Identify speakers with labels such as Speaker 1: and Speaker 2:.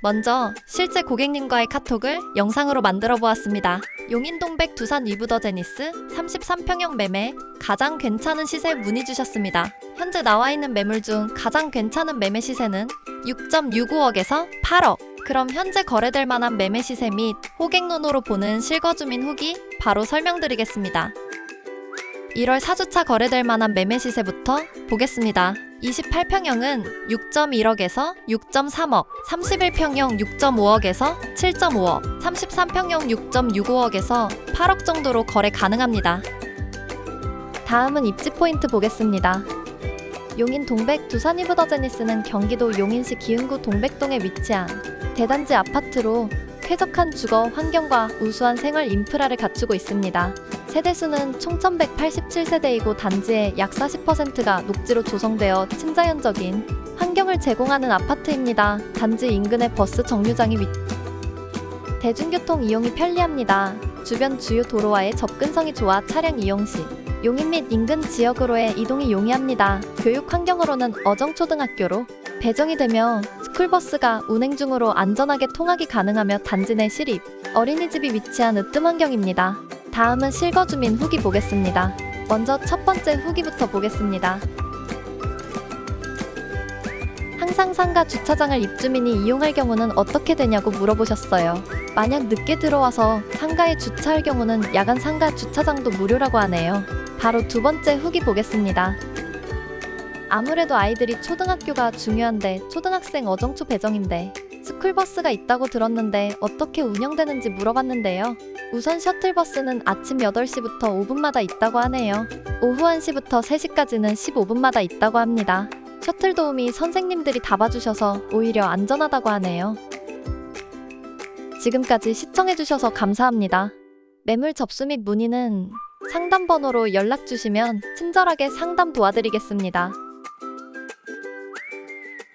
Speaker 1: 먼저 실제 고객님과의 카톡을 영상으로 만들어 보았습니다. 용인동백 두산 위브더 제니스 33평형 매매 가장 괜찮은 시세 문의 주셨습니다. 현재 나와 있는 매물 중 가장 괜찮은 매매 시세는 6.65억에서 8억. 그럼 현재 거래될 만한 매매 시세 및 호객 눈으로 보는 실거주민 후기 바로 설명드리겠습니다. 1월 4주차 거래될 만한 매매 시세부터 보겠습니다. 28평형은 6.1억에서 6.3억, 31평형 6.5억에서 7.5억, 33평형 6.65억에서 8억 정도로 거래 가능합니다. 다음은 입지 포인트 보겠습니다. 용인 동백 두산 이브더 제니스는 경기도 용인시 기흥구 동백동에 위치한 대단지 아파트로 쾌적한 주거 환경과 우수한 생활 인프라를 갖추고 있습니다. 세대수는 총 1187세대이고 단지의 약 40%가 녹지로 조성되어 친자연적인 환경을 제공하는 아파트입니다. 단지 인근에 버스 정류장이 위 대중교통 이용이 편리합니다. 주변 주요 도로와의 접근성이 좋아 차량 이용 시 용인 및 인근 지역으로의 이동이 용이합니다. 교육 환경으로는 어정초등학교로 배정이 되며 스쿨버스가 운행 중으로 안전하게 통학이 가능하며 단지 내 시립, 어린이집이 위치한 으뜸 환경입니다. 다음은 실거주민 후기 보겠습니다. 먼저 첫 번째 후기부터 보겠습니다. 항상 상가 주차장을 입주민이 이용할 경우는 어떻게 되냐고 물어보셨어요. 만약 늦게 들어와서 상가에 주차할 경우는 야간 상가 주차장도 무료라고 하네요. 바로 두 번째 후기 보겠습니다. 아무래도 아이들이 초등학교가 중요한데 초등학생 어정초 배정인데 스쿨버스가 있다고 들었는데 어떻게 운영되는지 물어봤는데요. 우선 셔틀버스는 아침 8시부터 5분마다 있다고 하네요. 오후 1시부터 3시까지는 15분마다 있다고 합니다. 셔틀 도우미 선생님들이 다 봐주셔서 오히려 안전하다고 하네요. 지금까지 시청해주셔서 감사합니다. 매물 접수 및 문의는 상담 번호로 연락 주시면 친절하게 상담 도와드리겠습니다.